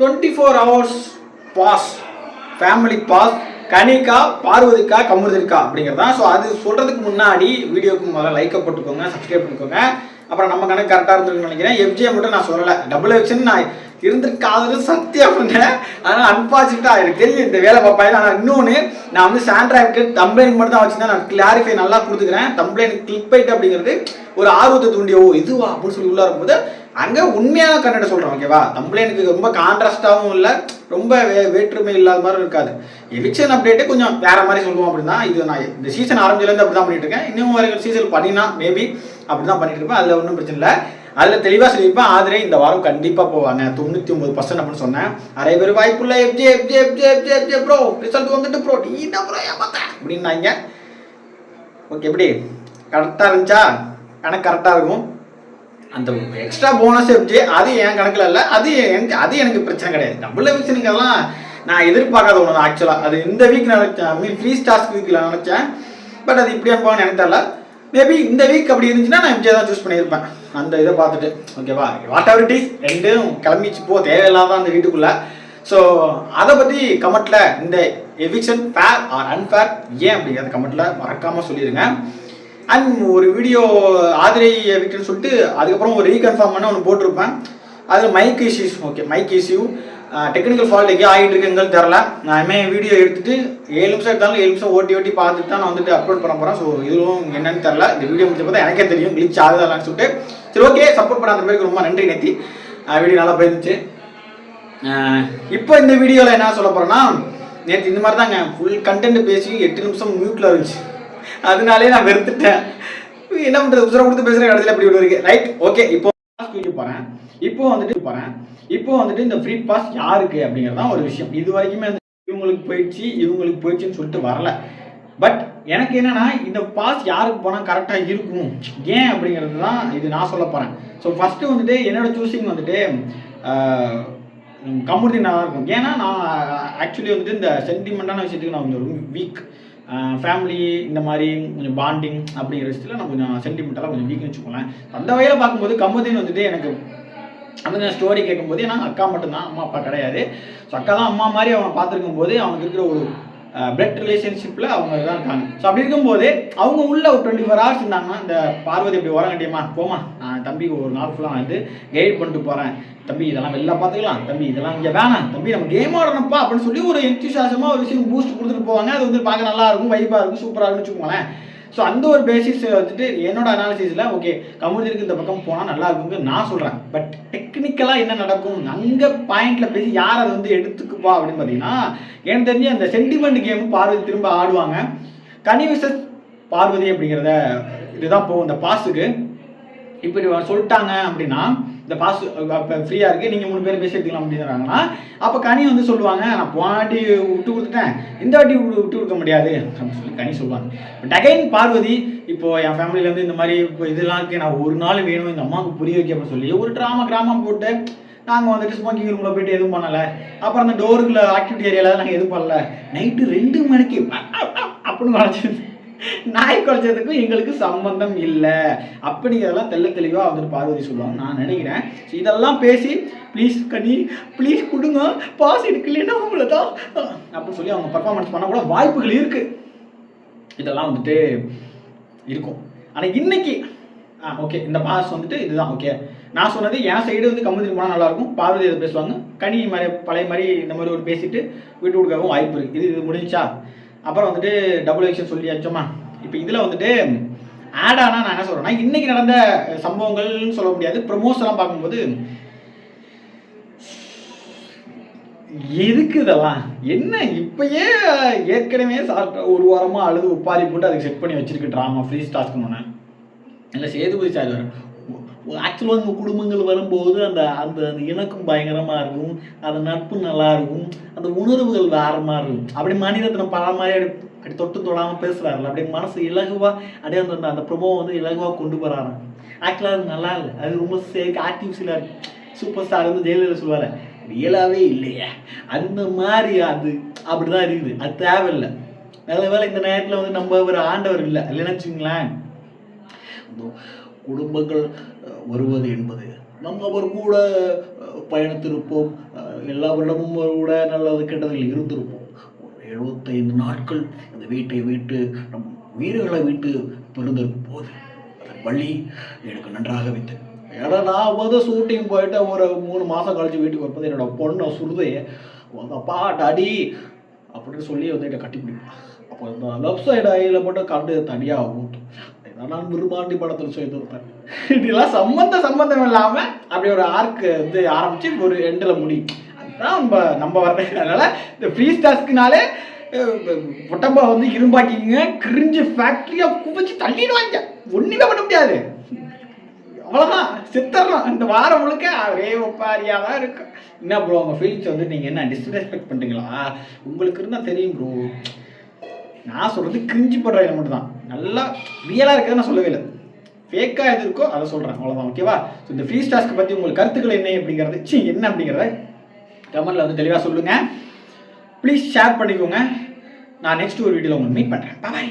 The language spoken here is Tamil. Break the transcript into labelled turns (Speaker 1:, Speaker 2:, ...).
Speaker 1: Twenty four hours boss family boss கனிக்கா பார்வதிக்கா கமுருதிக்கா அப்படிங்கிறது தான் ஸோ அது சொல்கிறதுக்கு முன்னாடி வீடியோக்கு முதல்ல லைக்கை போட்டுக்கோங்க சப்ஸ்கிரைப் பண்ணிக்கோங்க. அப்புறம் நம்ம கணக்கு கரெக்டாக இருந்திருக்குன்னு நினைக்கிறேன். எஃப்ஜியை மட்டும் நான் சொல்லலை. டபுள் எக்ஷன் நான் இருந்திருக்காது சத்தியம் பண்ணேன் அதனால் அன்பார்ச்சுனேட்டாக எனக்கு தெரியும் இந்த வேலை பார்ப்பாங்க ஆனால் இன்னொன்று நான் வந்து சாண்ட்ராய்க்கு தம்ப்ளைன் மட்டும் தான் வச்சுருந்தேன். நான் கிளாரிஃபை நல்லா கொடுத்துக்கிறேன். தம்ப்ளைன் கிளிக் பைட் அப்படிங்கிறது ஒரு ஆர்வத்தை தூண்டிய ஓ இதுவா? அப்படின்னு சொல்லி உள்ளே இருக்கும்போது அங்கே உண்மையான கன்னட சொல்கிறேன் ஓகேவா தம்ப்ளைனுக்கு ரொம்ப கான்ட்ராஸ்டாகவும் இல்லை ரொம்ப வே வேற்றுமை இல்லாத மாதிரி இருக்காது. எவிக்ஷன் அப்டேட்டே கொஞ்சம் வேற மாதிரி சொல்லுவோம் அப்படின்னா இது நான் இந்த சீசன் ஆரம்பிச்சிலேருந்து அப்படி தான் பண்ணிட்டு இருக்கேன். இன்னும் வரைக்கும் சீசன் பண்ணினா மேபி அப்படி தான் பண்ணிட்டு இருப்பேன். அதில் ஒன்றும் பிரச்சனை இல்லை. அதில் தெளிவாக சொல்லியிருப்பேன். ஆதரே இந்த வாரம் கண்டிப்பாக போவாங்க. தொண்ணூற்றி ஒம்பது பர்சன்ட் அப்படின்னு சொன்னேன். நிறைய பேர் வாய்ப்புள்ள FJ FJ FJ FJ FJ bro result வந்துட்டு ப்ரோ நீ தான் ப்ரோ ஏமாத்தேன் அப்படின்னாங்க. ஓகே எப்படி? கரெக்டாக இருந்துச்சா? கணக்கு கரெக்டாக இருக்கும். அந்த எக்ஸ்ட்ரா போனஸ் எஃப்ஜே அது என் கணக்கில் இல்லை. அது எனக்கு அது எனக்கு பிரச்சனை கிடையாது. டபுள் எவிக்ஷனுங்கெல்லாம் நான் எதிர்பார்க்காத ஒன்று தான் ஆக்சுவலாக அது இந்த வீக் நினச்சேன். ஐ மீன் ஃப்ரீ ஸ்டார்ஸ் வீக்கில் நினச்சேன். பட் அது இப்படி அனுப்பான்னு எனக்கு தெரியல. மேபி இந்த வீக் அப்படி இருந்துச்சுன்னா நான் எம்ஜே தான் சூஸ் பண்ணியிருப்பேன். அந்த இதை பார்த்துட்டு ஓகேவா வாட் எவர் இட் இஸ் ரெண்டும் கிளம்பிச்சு போ தேவையில்லாத அந்த வீட்டுக்குள்ளே. ஸோ அதை பற்றி கமெண்ட்டில் இந்த எவிக்ஷன் ஃபேர் ஆர் அன்ஃபேர் ஏன் அப்படிங்கிறத கமெண்ட்டில் மறக்காமல் சொல்லிடுங்க அண்ட் ஒரு வீடியோ ஆதிரை எவிக்ஷன் சொல்லிட்டு அதுக்கப்புறம் ஒரு ரீகன்ஃபார்ம் பண்ண ஒன்று போட்டிருப்பேன். அதில் mike issues okay mike issue technical fault எங்கேயோ ஆகிட்டு இருக்குங்கன்னு தெரில. நான் இனிமே வீடியோ எடுத்துட்டு ஏழு நிமிஷம் எடுத்தாலும் ஏழு நிமிஷம் ஓட்டி ஓட்டி பார்த்துட்டு தான் நான் வந்துட்டு அப்லோட் பண்ண போகிறேன் ஸோ இதுவும் என்னன்னு தெரில. இந்த வீடியோ முடிச்ச பார்த்தா எனக்கே தெரியும் கிளிச் ஆகுதான்னு சொல்லிட்டு. சரி ஓகே சப்போர்ட் பண்ண அந்த பேருக்கு ரொம்ப நன்றி நேத்தி. வீடியோ நல்லா போயிருந்துச்சு. இப்போ இந்த வீடியோவில் என்ன சொல்ல போகிறேன்னா நேற்று இந்த மாதிரி தாங்க ஃபுல் கண்டென்ட் பேசி எட்டு நிமிஷம் மியூட்டில் இருந்துச்சு. அதனாலே நான் வெறுத்துட்டேன். என்ன பண்ணுறது உசுரம் கொடுத்து பேசுகிற கடைசியில் அப்படி ஒன்று ரைட் ஓகே இப்போ போறேன். போகிறேன் இப்போ வந்துட்டு போகிறேன் இப்போ வந்துட்டு இந்த ஃப்ரீ பாஸ் யாருக்கு அப்படிங்கிறது தான் ஒரு விஷயம். இது வரைக்குமே இவங்களுக்கு போயிடுச்சு இவங்களுக்கு போயிடுச்சுன்னு சொல்லிட்டு வரல. பட் எனக்கு என்னன்னா இந்த பாஸ் யாருக்கு போனால் கரெக்டாக இருக்கும்? ஏன் அப்படிங்கிறது தான் இது நான் சொல்ல போகிறேன் ஸோ ஃபஸ்ட்டு வந்துட்டு என்னோட சூஸிங் வந்துட்டு கமுர்தி நல்லா இருக்கும் ஏன்னா நான் ஆக்சுவலி வந்துட்டு இந்த சென்டிமெண்ட்டான விஷயத்துக்கு நான் கொஞ்சம் வீக் ஃபேமிலி இந்த மாதிரி கொஞ்சம் பாண்டிங் அப்படிங்கிற விஷயத்தில் நான் கொஞ்சம் சென்டிமெண்டலாக கொஞ்சம் வீக்னு வச்சுக்கோங்களேன். அந்த வகையில் பார்க்கும்போது கமுதின் வந்துட்டு எனக்கு அந்த ஸ்டோரி கேட்கும்போது ஏன்னா அக்கா மட்டும்தான் அம்மா அப்பா கிடையாது. ஸோ அக்கா தான் அம்மா மாதிரி அவனை பார்த்துருக்கும் போது அவனுக்கு இருக்கிற ஒரு பிளட் ரிலேஷன்ஷிப்பில் அவங்க தான் இருக்காங்க. ஸோ அப்படி இருக்கும்போது அவங்க உள்ள ஒரு டுவெண்ட்டி ஃபோர் ஹவர்ஸ் இருந்தாங்கன்னா இந்த பார்வதி இப்படி வரங்கட்டியம்மா போமா நான் தம்பி ஒரு நாள் ஃபுல்லாக வந்து கைட் பண்ணிட்டு போகிறேன் தம்பி இதெல்லாம் வெளில பார்த்துக்கலாம். தம்பி இதெல்லாம் இங்கே வேணாம். தம்பி நம்ம கேம் ஆடணும்ப்பா அப்படின்னு சொல்லி ஒரு என்திசாசமாக ஒரு விஷயம் பூஸ்ட் கொடுத்துட்டு போவாங்க. அது வந்து பார்க்க நல்லா இருக்கும் வைப்பாக இருக்கும் சூப்பராக இருக்கும்னு வச்சுக்கோங்களேன். ஸோ அந்த ஒரு பேசிஸ் வந்துட்டு என்னோட அனாலிசிஸில் ஓகே கமுதிருக்கு இந்த பக்கம் போனால் நல்லா இருக்குங்க நான் சொல்கிறேன் பட் டெக்னிக்கலாக என்ன நடக்கும்? அங்கே பாயிண்டில் பேசி யார் அதை வந்து எடுத்துக்குப்பா அப்படின்னு பார்த்தீங்கன்னா எனக்கு தெரிஞ்சு அந்த சென்டிமெண்ட் கேம் பார்வதி திரும்ப ஆடுவாங்க. கனி விசஸ் பார்வதி அப்படிங்கிறத இதுதான் போகும். இந்த பாஸுக்கு. இப்படி சொல்லிட்டாங்க அப்படின்னா இந்த பாஸ் இப்போ ஃப்ரீயாக இருக்குது நீங்கள் மூணு பேர் பேசி எடுத்துக்கலாம் அப்படிங்கிறாங்கன்னா அப்போ கனி வந்து சொல்லுவாங்க நான் போன வாட்டி விட்டு கொடுத்துட்டேன். இந்த வாட்டி விட்டு விட்டு கொடுக்க முடியாது. அப்படின்னு சொல்லி கனி சொல்லுவாங்க. பட் அகைன் பார்வதி இப்போது என் ஃபேமிலியிலேருந்து இந்த மாதிரி இப்போ இதெல்லாம் இருக்குது நான் ஒரு நாள் வேணும் இந்த அம்மாவுக்கு புரிய வைக்க அப்படின்னு சொல்லி ஒரு ட்ராமா கிராமம் போட்டு நாங்கள் வந்துட்டு ஸ்மோக்கிங் ரூமில் போயிட்டு எதுவும் பண்ணலை. அப்புறம் அந்த டோருக்குள்ள ஆக்டிவிட்டி ஏரியாவில் நாங்கள் எதுவும் பண்ணல. நைட்டு ரெண்டு மணிக்கு அப்படின்னு குறைச்சிருந்து நாய் குறைச்சதுக்கும் எங்களுக்கு சம்பந்தம் இல்லை. அப்படிங்கிறதெல்லாம் தெள்ள தெளிவாக வந்துட்டு பார்வதி சொல்லுவாங்க. நான் நினைக்கிறேன். ஸோ இதெல்லாம் பேசி ப்ளீஸ் கனி ப்ளீஸ் கொடுங்க. பாஸ் எடுக்கலைன்னா உங்களை தான் அப்படின்னு சொல்லி அவங்க பர்ஃபார்மன்ஸ் பண்ண கூட வாய்ப்புகள் இருக்குது இதெல்லாம் வந்துட்டு இருக்கும். ஆனால் இன்னைக்கு ஆ ஓகே இந்த பாஸ் வந்துட்டு இதுதான் ஓகே நான் சொன்னது என் சைடு வந்து கம்முதிரி போனால் நல்லாயிருக்கும். பார்வதி இதை பேசுவாங்க. கனி மாதிரி பழைய மாதிரி இந்த மாதிரி ஒரு பேசிட்டு விட்டு கொடுக்கவும் வாய்ப்பு இருக்குது இது இது முடிஞ்சா? அப்புறம் வந்துட்டு டபுள் எக்ஷன் சொல்லியாச்சோமா இப்போ இதில் வந்துட்டு ஆட் ஆனால் நான் என்ன சொல்கிறேன்னா இன்றைக்கி நடந்த சம்பவங்கள்னு சொல்ல முடியாது. ப்ரொமோஸ் எல்லாம் பார்க்கும்போது எதுக்கு இதெல்லாம்? என்ன இப்பயே ஏற்கனவே சாப்பிட்ட ஒரு வாரமாக அழுது உப்பாரி போட்டு அதுக்கு செட் பண்ணி வச்சிருக்கு ட்ராமா ஃப்ரீ ஸ்டாஸ்க்கு இல்லை சேதுபதி சார் ஆக்சுவலாக உங்கள் குடும்பங்கள் வரும்போது அந்த அந்த அந்த இணக்கம் பயங்கரமாக இருக்கும் அந்த நட்பு நல்லா இருக்கும் அந்த உணர்வுகள் வேற மாதிரி இருக்கும். அப்படி மனிதத்தினம் பல மாதிரி அப்படி அப்படி தொட்டு தொடாமல் பேசுகிறாருல அப்படியே மனசு இலகுவாக அப்படியே அந்த அந்த ப்ரொமோ வந்து இலகுவாக கொண்டு போகிறாங்க ஆக்சுவலாக அது நல்லா இல்லை. அது ரொம்ப சேக் ஆர்டிஃபிஷியலாக இருக்குது சூப்பர் ஸ்டார் வந்து ஜெயலலிதா சொல்லுவார் ரியலாகவே இல்லையே. அந்த மாதிரி அது அப்படி தான் இருக்குது. அது தேவையில்லை. நல்ல வேளை இந்த நேரத்தில் வந்து நம்ம ஒரு ஆண்டவர் இல்லை. இல்லைன்னு வச்சுங்களேன் குடும்பங்கள் வருவது என்பது. நம்ம அவர் கூட பயணித்திருப்போம்.
Speaker 2: எல்லா வருடமும் கூட நல்லது கெட்டதில் இருந்திருப்போம். ஒரு எழுபத்தைந்து நாட்கள் அந்த வீட்டை விட்டு நம் வீடுகளை விட்டு பிறந்திருக்கும் போது அதன் வழி எனக்கு நன்றாக வைத்து ஏன்னா நான் வந்து ஷூட்டிங் போயிட்டு ஒரு மூணு மாதம் கழிச்சு வீட்டுக்கு வரும்போது என்னோட பொண்ணை சுருதே அப்பா டாடி அப்படின்னு சொல்லி வந்து என்னை கட்டி பிடிப்பான் அப்போ இந்த லெஃப்ட் சைடு ஐயில் மட்டும் கண்டு தனியாக ஊட்டும் நான் விரும்பாண்டி படத்தில் செய்திருப்பேன் இப்படிலாம் சம்மந்த சம்மந்தம் இல்லாமல் அப்படி ஒரு ஆர்க்கு வந்து ஆரம்பித்து ஒரு எண்டில் முடியும் அதுதான் நம்ம நம்ம வர்றது அதனால் இந்த ஃப்ரீ ஸ்டாஸ்க்குனாலே பொட்டம்பா வந்து இரும்பாக்கிங்க கிரிஞ்சு ஃபேக்ட்ரியாக குவிச்சு தள்ளிடுவாங்க. ஒன்றுமே பண்ண முடியாது. அவ்வளோதான் சித்தரலாம் இந்த வாரம் முழுக்க ஒரே ஒப்பாரியாக தான் இருக்கும். என்ன ப்ரோ உங்கள் ஃபீலிங்ஸ் வந்து நீங்கள் என்ன டிஸ்ரெஸ்பெக்ட் பண்ணுறீங்களா உங்களுக்கு இருந்தால் தெரியும் ப்ரோ நான் சொல்கிறது கிரிஞ்சு படுற மட்டும் தான். நல்லா ரியலாக இருக்கிறத நான் சொல்லவே இல்லை. ஃபேக்காக எது இருக்கோ அதை சொல்கிறேன் அவ்வளோதான் ஓகேவா ஸோ இந்த ஃப்ரீ ஸ்டாஸ்க்கு பற்றி உங்களுக்கு கருத்துக்கள் என்ன அப்படிங்கிறது? சி என்ன அப்படிங்கிறத கமெண்டில் வந்து தெளிவாக சொல்லுங்கள் ப்ளீஸ் ஷேர் பண்ணிக்கோங்க. நான் நெக்ஸ்ட் ஒரு வீடியோவில் உங்களை மீட் பண்ணுறேன் பாய்